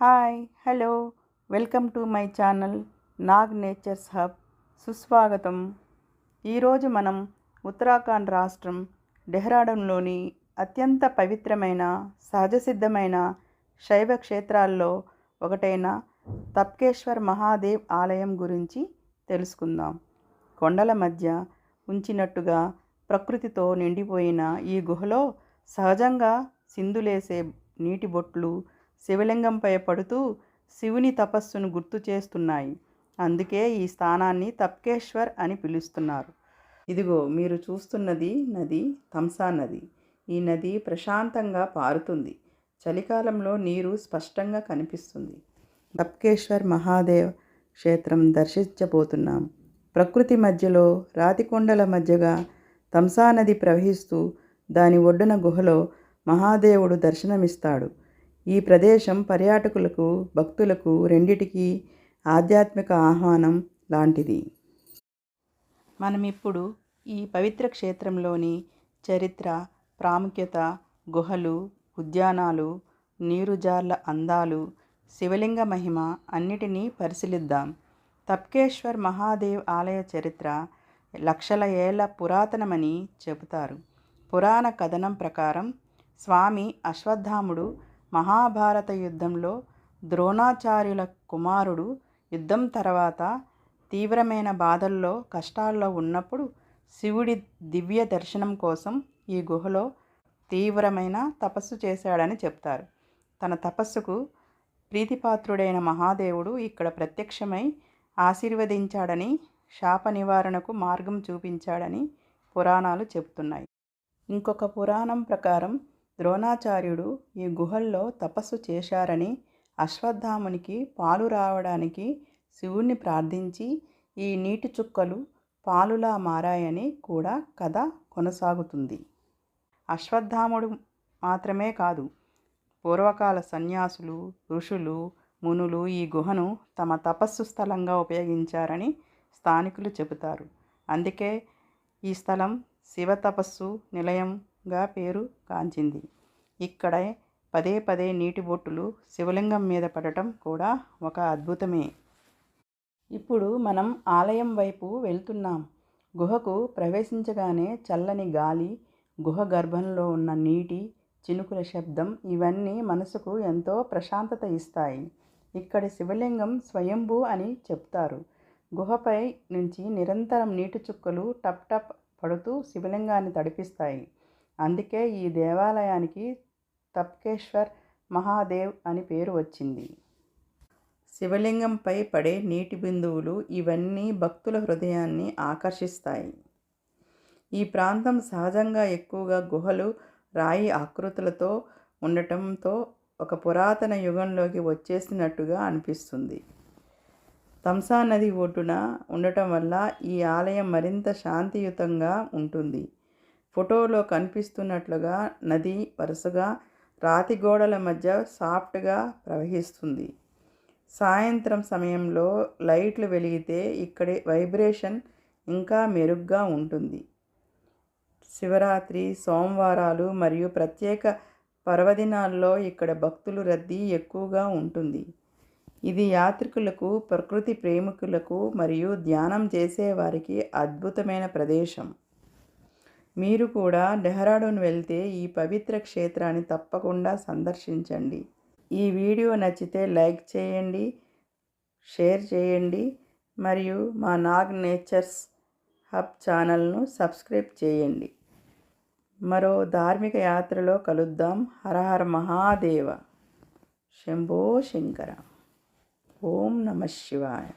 Hi hello welcome to my channel Nag nature's hub. సుస్వాగతం. ఈరోజు మనం ఉత్తరాఖండ్ రాష్ట్రం డెహ్రాడూన్లోని అత్యంత పవిత్రమైన సహజ సిద్ధమైన శైవ క్షేత్రాల్లో ఒకటైన తప్కేశ్వర్ మహాదేవ్ ఆలయం గురించి తెలుసుకుందాం. కొండల మధ్య ఉంచినట్టుగా ప్రకృతితో నిండిపోయిన ఈ గుహలో సహజంగా సింధులేసే నీటి బొట్లు శివలింగంపై పడుతూ శివుని తపస్సును గుర్తు చేస్తున్నాయి. అందుకే ఈ స్థానాన్ని తప్కేశ్వర్ అని పిలుస్తున్నారు. ఇదిగో మీరు చూస్తున్నది నది తంసా నది. ఈ నది ప్రశాంతంగా పారుతుంది. చలికాలంలో నీరు స్పష్టంగా కనిపిస్తుంది. తప్కేశ్వర్ మహాదేవ్ క్షేత్రం దర్శించబోతున్నాం. ప్రకృతి మధ్యలో రాతి కొండల మధ్యగా తంసా నది ప్రవహిస్తూ దాని ఒడ్డున గుహలో మహాదేవుడు దర్శనమిస్తాడు. ఈ ప్రదేశం పర్యాటకులకు భక్తులకు రెండిటికి ఆధ్యాత్మిక ఆహ్వానం లాంటిది. మనం ఇప్పుడు ఈ పవిత్ర క్షేత్రంలోని చరిత్ర ప్రాముఖ్యత గుహలు ఉద్యానాలు నీరుజార్ల అందాలు శివలింగ మహిమ అన్నిటినీ పరిశీలిద్దాం. తప్కేశ్వర్ మహాదేవ్ ఆలయ చరిత్ర లక్షల ఏళ్ళ పురాతనమని చెబుతారు. పురాణ కథనం ప్రకారం స్వామి అశ్వత్థాముడు మహాభారత యుద్ధంలో ద్రోణాచార్యుల కుమారుడు యుద్ధం తర్వాత తీవ్రమైన బాధల్లో కష్టాల్లో ఉన్నప్పుడు శివుడి దివ్య దర్శనం కోసం ఈ గుహలో తీవ్రమైన తపస్సు చేశాడని చెప్తారు. తన తపస్సుకు ప్రీతిపాత్రుడైన మహాదేవుడు ఇక్కడ ప్రత్యక్షమై ఆశీర్వదించాడని శాప నివారణకు మార్గం చూపించాడని పురాణాలు చెబుతున్నాయి. ఇంకొక పురాణం ప్రకారం ద్రోణాచార్యుడు ఈ గుహల్లో తపస్సు చేశారని అశ్వత్థామునికి పాలు రావడానికి శివుణ్ణి ప్రార్థించి ఈ నీటి చుక్కలు పాలులా మారాయని కూడా కథ కొనసాగుతుంది. అశ్వత్థాముడు మాత్రమే కాదు పూర్వకాల సన్యాసులు ఋషులు మునులు ఈ గుహను తమ తపస్సు స్థలంగా ఉపయోగించారని స్థానికులు చెబుతారు. అందుకే ఈ స్థలం శివ తపస్సు నిలయంగా పేరు కాంచింది ఇక్కడ పదే పదే నీటి బొట్టులు శివలింగం మీద పడటం కూడా ఒక అద్భుతమే. ఇప్పుడు మనం ఆలయం వైపు వెళ్తున్నాం. గుహకు ప్రవేశించగానే చల్లని గాలి గుహ గర్భంలో ఉన్న నీటి చినుకుల శబ్దం ఇవన్నీ మనసుకు ఎంతో ప్రశాంతత ఇస్తాయి. ఇక్కడి శివలింగం స్వయంభూ అని చెప్తారు. గుహపై నుంచి నిరంతరం నీటి చుక్కలు టప్ టప్ పడుతూ శివలింగాన్ని తడిపిస్తాయి. అందుకే ఈ దేవాలయానికి తప్కేశ్వర్ మహాదేవ్ అని పేరు వచ్చింది. శివలింగంపై పడే నీటి బిందువులు ఇవన్నీ భక్తుల హృదయాన్ని ఆకర్షిస్తాయి. ఈ ప్రాంతం సహజంగా ఎక్కువగా గుహలు రాయి ఆకృతులతో ఉండటంతో ఒక పురాతన యుగంలోకి వచ్చేసినట్టుగా అనిపిస్తుంది. తంసా నది ఒడ్డున ఉండటం వల్ల ఈ ఆలయం మరింత శాంతియుతంగా ఉంటుంది. ఫోటోలో కనిపిస్తున్నట్లుగా నది వరుసగా రాతి గోడల మధ్య సాఫ్ట్గా ప్రవహిస్తుంది. సాయంత్రం సమయంలో లైట్లు వెలిగితే ఇక్కడి వైబ్రేషన్ ఇంకా మెరుగ్గా ఉంటుంది. శివరాత్రి సోమవారాలు మరియు ప్రత్యేక పర్వదినాల్లో ఇక్కడ భక్తులు రద్దీ ఎక్కువగా ఉంటుంది. ఇది యాత్రికులకు ప్రకృతి ప్రేమికులకు మరియు ధ్యానం చేసేవారికి అద్భుతమైన ప్రదేశం. మీరు కూడా డెహ్రాడూన్ వెళ్తే ఈ పవిత్ర క్షేత్రాన్ని తప్పకుండా సందర్శించండి. ఈ వీడియో నచ్చితే లైక్ చేయండి షేర్ చేయండి మరియు మా నాగ్ నేచర్స్ హబ్ ఛానల్ను సబ్స్క్రైబ్ చేయండి. మరో ధార్మిక యాత్రలో కలుద్దాం. హరహర మహాదేవ. శంభో శంకర. ఓం నమ శివాయ.